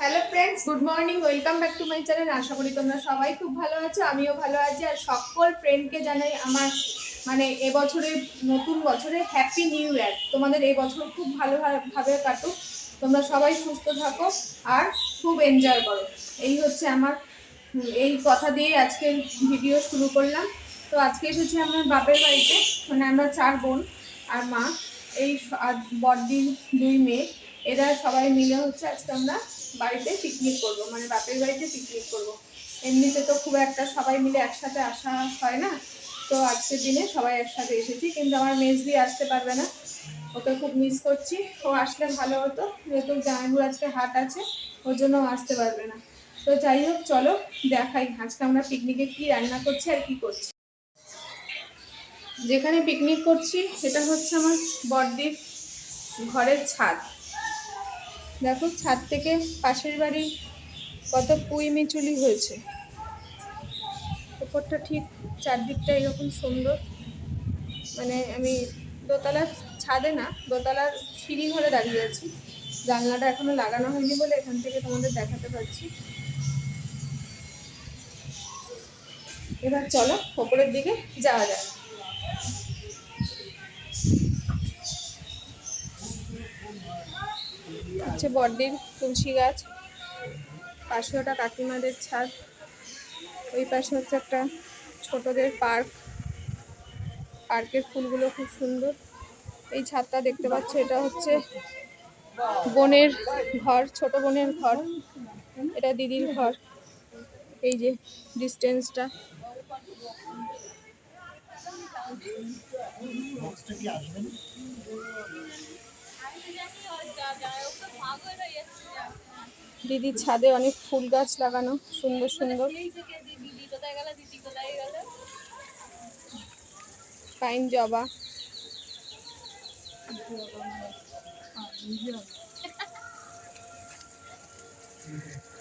Hello friends good morning welcome back to my channel আশা করি তোমরা সবাই খুব ভালো আছো, আমিও ভালো আছি। আর সকল ফ্রেন্ডকে জানাই আমার মানে এবছরের নতুন বছরে হ্যাপি নিউ ইয়ার তোমাদের এই বছর খুব ভালোভাবে কাটুক। তোমরা সবাই সুস্থ থাকো আর খুব এনজয় করো। এই হচ্ছে আমার, এই কথা দিয়ে আজকের ভিডিও শুরু করলাম। তো আজকে এসেছি আমার বাপের বাড়িতে মানে আমরা চার বোন আর মা। এই বড়দিন দুই মেয়ে। এরা সবাই মিলে হচ্ছে আজকে আমরা বাড়িতে পিকনিক করব মানে বাপের বাড়িতে পিকনিক করব। এমনিতে তো খুব একটা সবাই মিলে একসাথে আসা হয় না, তো আজকের দিনে সবাই একসাথে এসেছি, কিন্তু আমার মেজ দিয়ে আসতে পারবে না। ওকে খুব মিস করছি, ও আসলে ভালো হতো, যেহেতু জামাইবুর আজকে হাট আছে, ওর জন্য আসতে পারবে না। তো যাই হোক, চলো দেখাই, আজকে আমরা পিকনিকে কি রান্না করছি আর কি করছি। যেখানে পিকনিক করছি, সেটা হচ্ছে আমার বড়দির ঘরের ছাদ। দেখো, ছাদ থেকে পাশের বাড়ি কত পুঁই মিচুলি হয়েছে। ওপরটা ঠিক চারদিকটা এরকম সুন্দর। মানে আমি দোতলার ছাদে না, দোতলার সিঁড়ি ঘরে দাঁড়িয়ে আছি। জানলাটা এখনও লাগানো হয়নি বলে এখান থেকে তোমাদের দেখাতে পারছি। এবার চলো, ওপরের দিকে যাওয়া যাক। হচ্ছে বড়দির তুলসী গাছ। পাশে ওটা কাকিমাদের ছাদ। ওই পাশে হচ্ছে একটা ছোটদের পার্ক। পার্কের ফুলগুলো খুব সুন্দর। এই ছাদটা দেখতে পাচ্ছ, এটা হচ্ছে বোনের ঘর, ছোট বোনের ঘর। এটা দিদির ঘর। এই যে ডিস্টেন্সটা দিদির ছাদে অনেক ফুল গাছ লাগানো, সুন্দর সুন্দর। পাইন জবা।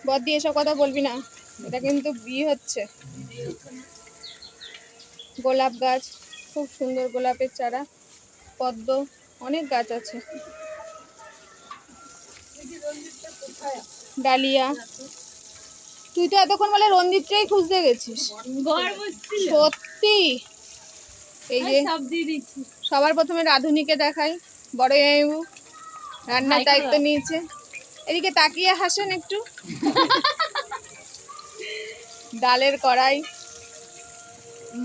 বদি এসব কথা বলবি না। এটা কিন্তু বিয়ে হচ্ছে। গোলাপ গাছ, খুব সুন্দর গোলাপের চারা, পদ্ম, অনেক গাছ আছে। ডালিয়া। তুই তো এতক্ষণ বলে রঞ্জিতটাই খুঁজতে গেছিস। সত্যি? এই যে সবার প্রথমে রাধুনিকে দেখাই। বড় জামাইবু রান্নার দায়িত্ব নিয়েছে। এদিকে তাকিয়ে হাসেন একটু। ডালের কড়াই।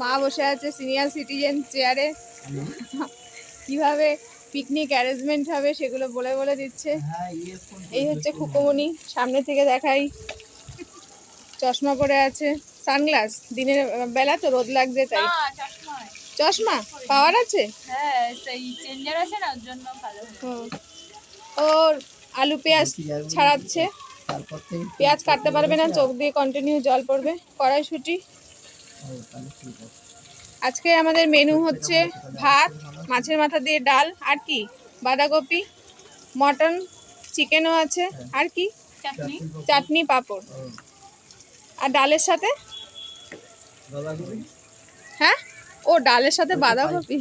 মা বসে আছে সিনিয়র সিটিজেন চেয়ারে কীভাবে পিকনিক অ্যারেঞ্জমেন্ট হবে সেগুলো বলে বলে দিচ্ছে। এই হচ্ছে খুকোমনি সামনে থেকে দেখাই। চশমা পরে আছে সানগ্লাস দিনের বেলা তো রোদ লাগছে তাই। চশমা। পাওয়ার আছে? হ্যাঁ সেই চেঞ্জার আছে না ওর জন্য ভালো হয় হুম। ওর আলু পেঁয়াজ ছাড়াচ্ছে। পেঁয়াজ কাটতে পারবে না চোখ দিয়ে কন্টিনিউ জল পড়বে কড়াইশুটি। আজকে আমাদের মেনু হচ্ছে ভাত মাছের মাথা দিয়ে ডাল আর কি? বাঁধাকপি মটন চিকেনও আছে আর কি? চাটনি। চাটনি পাঁপড়। আর ডালের সাথে? হ্যাঁ? ও ডালের সাথে বাঁধাকপি?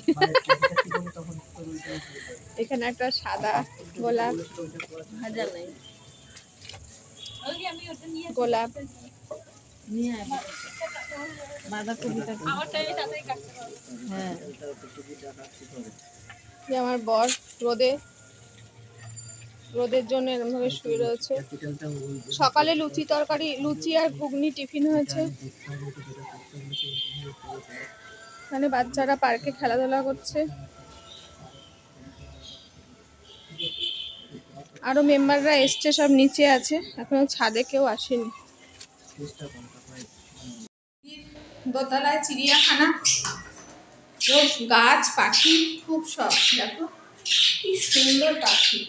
এখানে একটা সাদা গোলাপ। ভাজা নাই। ওই যে আমি ওটা নিয়ে গোলাপ। হ্যাঁ। আমার বর রোদে। রোদের জন্য এরমভাবে শুয়ে রয়েছে। সকালে লুচি তরকারি, লুচি আর ঘুগনি টিফিন হয়েছে। মানে বাচ্চারা পার্কে খেলাধুলা করছে। আরও মেম্বাররা এসছে, সব নিচে আছে। এখনও ছাদে কেউ আসেনি। দোতলায় চিড়িয়াখানা। গাছ, পাখি, খুব শখ। দেখো, কি সুন্দর পাখি।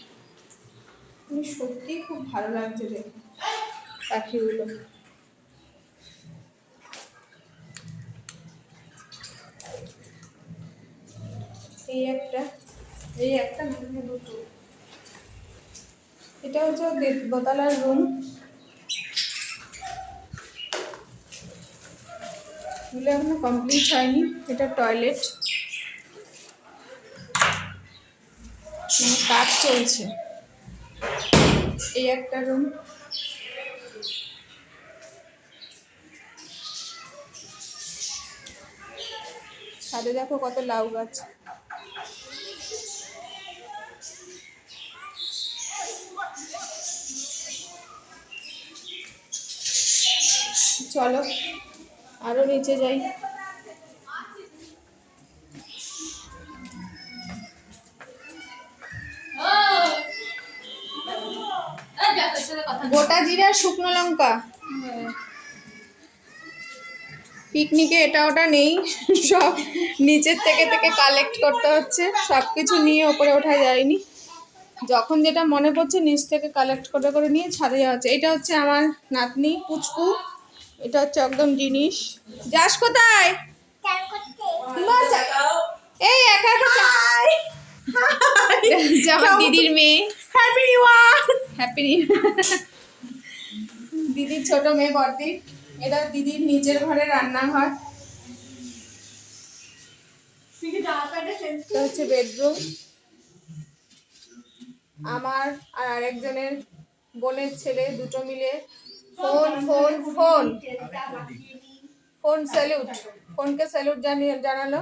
সত্যি খুব ভালো লাগছে দেখে পাখিগুলো। এই একটা এই একটা, দুটো। এটা হচ্ছে দোতলার রুম এগুলো এখনও কমপ্লিট হয়নি, এটা টয়লেট কাজ চলছে। এই একটা রুম ছাদে দেখো কত লাউ গাছ। চলো। আরও নিচে যাই। গোটা জিরা শুকনো লঙ্কা। পিকনিকে এটা ওটা নেই, সব নিচের থেকে থেকে কালেক্ট করতে হচ্ছে সব কিছু নিয়ে ওপরে ওঠা যায়নি। যখন যেটা মনে পড়ছে নিচ থেকে কালেক্ট করে করে নিয়ে ছাদে যাওয়া হচ্ছে। এটা হচ্ছে আমার নাতনি পুচকু। এটা হচ্ছে একদম জিনিস। যাস কোথায়? এই একা একা আমার দিদির মেয়ে। হ্যাপি নিউ হ্যাপি নিউ দিদির ছোট মেয়ে বর্দি। এটা দিদির নিজের ঘরে রান্নাঘর। এটা হচ্ছে বেডরুম আমার আর আরেকজনের বোনের ছেলে দুটো মিলে phone phone phone phone salute. ফোনকে salute জানিয়ে জানালো।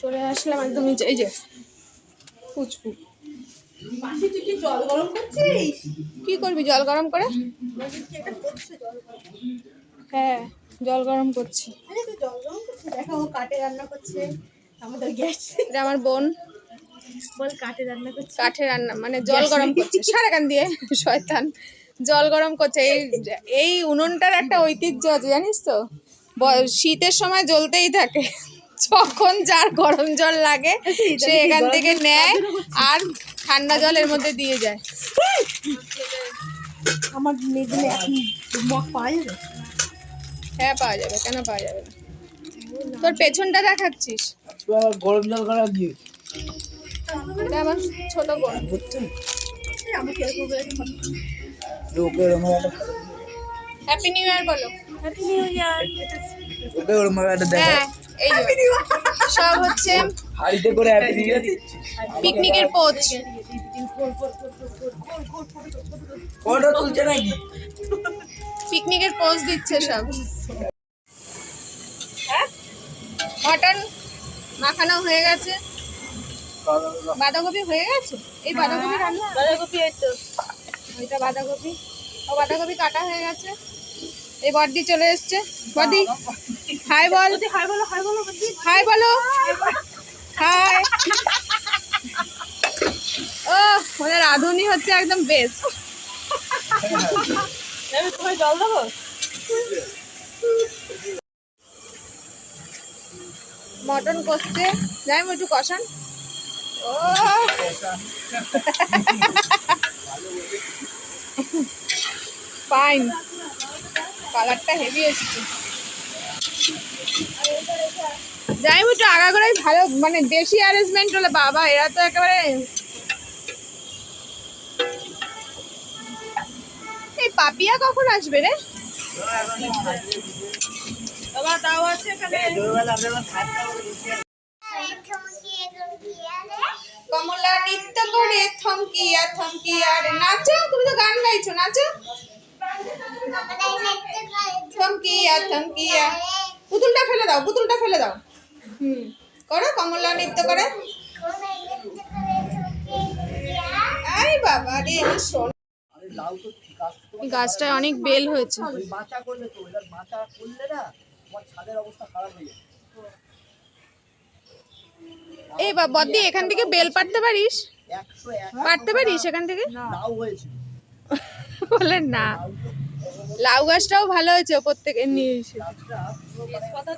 চলে আসলাম একদম নিচে। এই যে তুই কি জল গরম করছিস? কি করবি জল গরম করে? হ্যাঁ জল গরম করছি। দেখো ও কাঠে রান্না করছে। আমাদের গ্যাস এটা আমার বোন। বল কাঠে রান্না করছে? কাঠে রান্না মানে জল গরম করছে। সারাকান দিয়ে শয়তান। জল গরম করছে। এই এই উনুনটার একটা ঐতিহ্য আছে জানিস তো? শীতের সময় জ্বলতেই থাকে। যখন যার গরম জল লাগে সে এখান থেকে নেয় আর ঠান্ডা জল এর মধ্যে দিয়ে যায়। আমার মেদিনে এখন মগ পাওয়া যাবে? হ্যাঁ পাওয়া যাবে। কেন পাওয়া যাবে না? তোর পেছনটা দেখাচ্ছিস। গরম জল করা দিয়ে এটা আমার ছোট ওরম হ্যাপি নিউ ইয়ার বলো। হ্যাপি নিউ ইয়ার ওকে ওরম একটা দেখো হ্যাঁ এই সব হচ্ছে হাড়িতে করে হ্যাপি নিউ ইয়ার পিকনিকের পোচ ফটো তুলছে নাকি? পিকনিকের পোজ দিচ্ছে সব। মটন মাখানো হয়ে গেছে। বাঁধাকপি হয়ে গেছে? এই বাঁধাকপি রান্না? বাঁধাকপি তো। ওইটা বাঁধাকপি। ও বাঁধাকপি কাটা হয়ে গেছে। এই বর্দি চলে এসছে। বর্দি হাই বল। হাই বলো হাই বলো হাই বলো। হাই। ও ওদের রাঁধুনি হচ্ছে একদম বেস্ট আমি তোমায় জল দেবো? মটন কষছে। যাই একটু কষান। ও। ফাইন কালারটা হেভি এসেছে। যাই একটু আগাগোড়াই ভালো। মানে বেশি অ্যারেঞ্জমেন্ট হলে বাবা, এরা তো একেবারে এই পাপিয়া কখন আসবে রে? বাবা তাও আছে এখানে? কমলা নৃত্য করে থমকিয়া থমকিয়া রে নাচো তুমি তো গান গাইছো নাচো। থমকিয়া থমকিয়া পুতুলটা ফেলে দাও পুতুলটা ফেলে দাও। হুম করো কমলা নৃত্য করে। আই বাবা রে শোন। লাউ তো ঠিক আছে। এই গাছটায় অনেক বেল হয়েছে। মাচা করলে তো এবার মাচা করলে না তোমার ছাদের অবস্থা খারাপ হয়ে যাবে এই বা বদ্দি এখান থেকে বেল পাড়তে পারিস? পাড়তে পারিস এখান থেকে? লাউ হয়েছে। বলে না। লাউ গাছটাও ভালো হয়েছে ওপর থেকে নিয়ে এসে।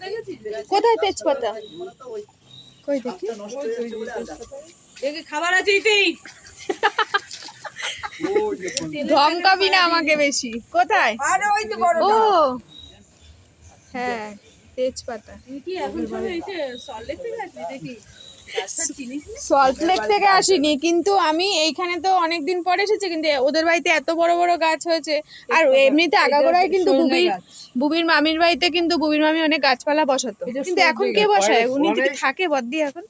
দেখেছিস? কোথায় তেজপাতা? তোমরা কই দেখি। দেখো। খাবার আছে কোন- ধমকাবি না আমাকে বেশি। কোথায়? আরে ওই তো বড় ও। হ্যাঁ তেজপাতা। কি এখন সবে সল্লেক থেকে আসলি দেখি গাছটা সল্ট লেক থেকে আসিনি কিন্তু আমি এইখানে তো অনেক দিন পরে এসেছি কিন্তু ওদের বাড়িতে এত বড় বড় গাছ হয়েছে। আর এমনিতে আগাগোড়ায় কিন্তু বুবির বুবির মামির বাড়িতে কিন্তু বুবির মামি অনেক গাছপালা বসাতো। কিন্তু এখন কে বসায়? উনি যদি থাকে বদ্দি এখন।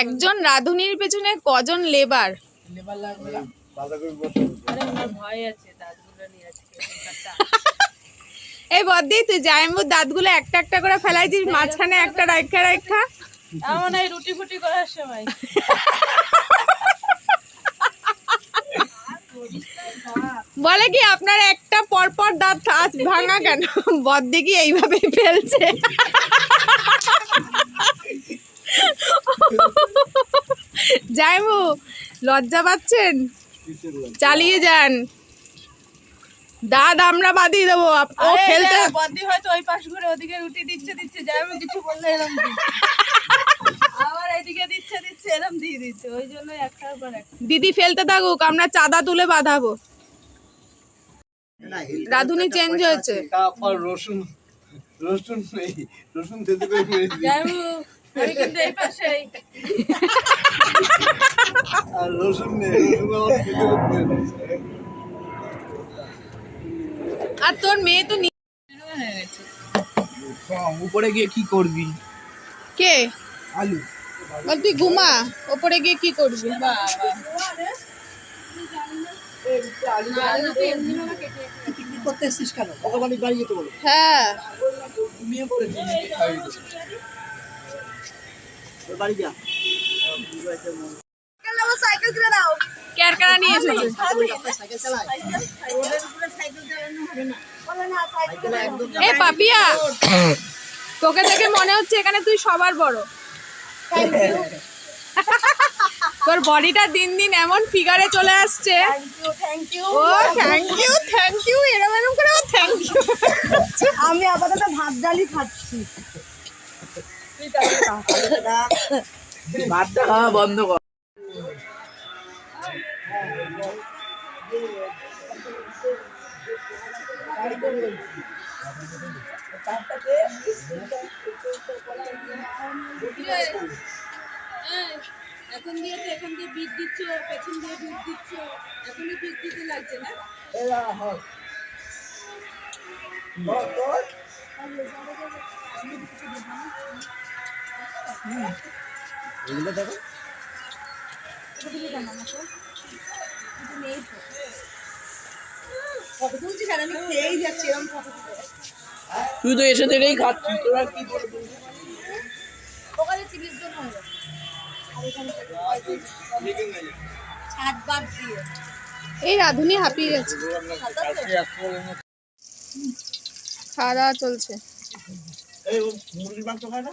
একজন রাঁধুনির পেছনে কজন লেবার? লেবার এই বদ্দি তুই জাইম্বুর দাঁতগুলো একটা একটা করে ফেলাইছিস মাঝখানে একটা রাইখা রাইখা। আমার এই রুটি ফুটি করার সময়। বলে কি আপনার একটা পরপর দাঁত আজ ভাঙা কেন? বদ্দি কি এইভাবে ফেলছে? জাইমু লজ্জা পাচ্ছেন? চালিয়ে যান। দাঁত আমরা বাদিয়ে দেবো। ও ফেলতে না, হয়তো ওই পাশ ঘুরে ওদিকে রুটি দিচ্ছে দিচ্ছে যাই আমি কিছু বললে দিচ্ছে আবার এইদিকে দিচ্ছে দিচ্ছে এরম দিয়ে দিচ্ছে। ওই জন্য একটার পর একটা। দিদি ফেলতে থাকুক আমরা চাঁদা তুলে বাঁধাবো। রাঁধুনি চেঞ্জ হয়েছে। তারপর রসুন রসুন নেই রসুন দিতে করে। আমি কিন্তু এই পাশেই। আর রসুন নেই তোর মেয়ে তো হয়ে উপরে গিয়ে কি করবি? কে? আলু। বল তুই ঘুমা। ওপরে গিয়ে কি করবি? করতে এসছিস কেন? ভগবানের বাড়ি যেতে বলো। হ্যাঁ। ঘুমিয়ে পড়েছি বাড়ি যা। ক্যারকারা নিয়ে এসেছে। সাইকেল চালায় এ পাপিয়া তোকে দেখে মনে হচ্ছে এখানে তুই সবার বড়। তোর বডিটা দিন দিন এমন ফিগারে চলে আসছে। ও থ্যাংক ইউ থ্যাংক ইউ এরকম করে থ্যাংক ইউ আমি আপাতত ভাত ডালি খাচ্ছি। ভাতটা খাওয়া বন্ধ কর। এখন দিয়ে তো এখান দিয়ে বিট দিচ্ছ পেছন দিয়ে বিট দিচ্ছ এখনই বিট দিতে লাগছে না? এরা হয়। খেয়েই যাচ্ছি এরকম ফটো তুই তো এসে থেকেই খাচ্ছিস তোরা কি ওখানে হয়ে যাবে। এই রাধুনি হাঁপিয়ে গেছে। খাওয়া দাওয়া চলছে। এই ও মুরগির মাংস খায়।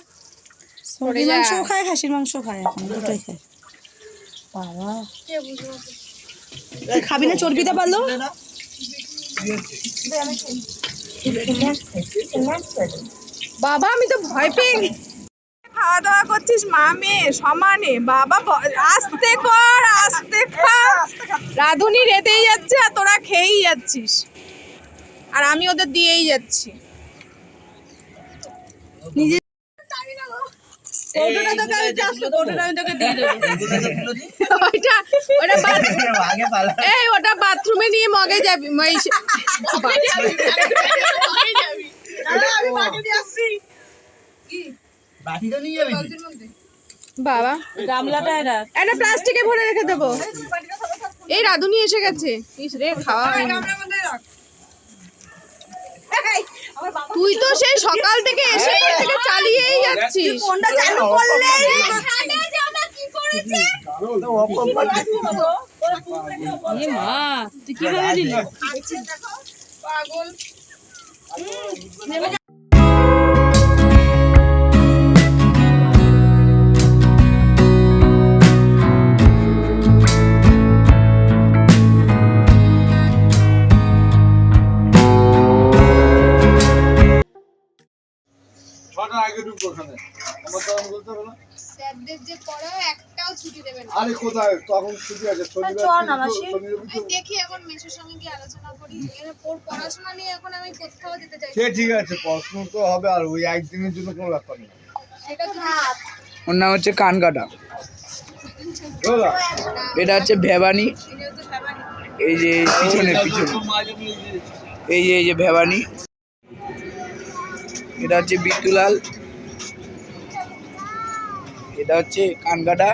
মাংস খাসির মাংস খায় এখন দুটোই খায়। বাবা খাবি না চর্বিটা পারল না। বাবা, আমি তো ভয় পেয়ে খাওয়া দাওয়া করছিস মা মেয়ে সমানে। বাবা আসতে কর, আসতে খা রাধুনি রেতেই যাচ্ছে আর তোরা খেয়েই যাচ্ছিস। আর আমি ওদের দিয়েই যাচ্ছি কৌটোটা তোকে আমি চারশো কৌটোটা আমি তোকে দিয়ে দেবো ওইটা ওটা বাথ- আগে পালা এই ওটা বাথরুমে নিয়ে মগে যাবি বাবা। গামলাটা প্লাস্টিকে ভরে রেখে দেবো। এই রাধুনি এসে গেছে। খাওয়া। তুই তো সেই সকাল থেকে এসে থেকে চালিয়েই যাচ্ছিস। ফোনটা চালু করলে? মা তুই কীভাবে দিলি? আগে ঢুকবো ওখানে? আমার তখন বলতে হবে না। স্যারদের যে পড়া একটাও ছুটি দেবে না। আরে কোথায়? তখন ছুটি আছে। শনিবার চল না, কিন্তু- মাসি। শনিবার দেখি এখন মেসের সঙ্গে কি আলোচনা করি। এর পড়াশোনা নিয়ে এখন আমি কোথাও যেতে চাই সে ঠিক আছে প্রশ্ন তো হবে আর ওই একদিনের জন্য কোনো ব্যাপার নেই। সেটা তো ওর নাম হচ্ছে কান কাটা এটা হচ্ছে ভেবানি। এই যে পিছনে পিছনে। এই যে এই যে ভেবানি। এটা হচ্ছে বিট্টুলাল এটা হচ্ছে কান কাটা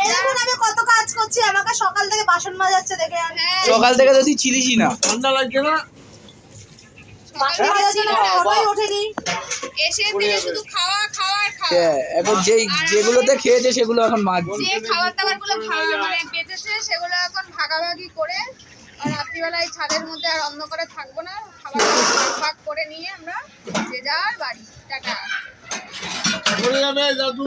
এই দেখুন আমি কত কাজ করছি আমাকে সকাল থেকে বাসন মাজাচ্ছে দেখে সকাল থেকে তো তুই ছিলিসই না। ঠান্ডা লাগছে না? বাসন মাজার জন্য আমার ফটোই ওঠেনি এসে থেকে শুধু খাওয়া খাওয়া আর খাওয়া। হ্যাঁ, এখন যেই যেগুলোতে খেয়েছে সেগুলো এখন মাজছি যে খাবার দাবারগুলো মানে বেঁচেছে সেগুলো এখন ভাগাভাগি করে আর রাত্রিবেলায় ছাদের মধ্যে আর অন্ধকারে থাকব না। খাবার ভাগ করে নিয়ে আমরা যে যার বাড়ি। টাটা। দাদু।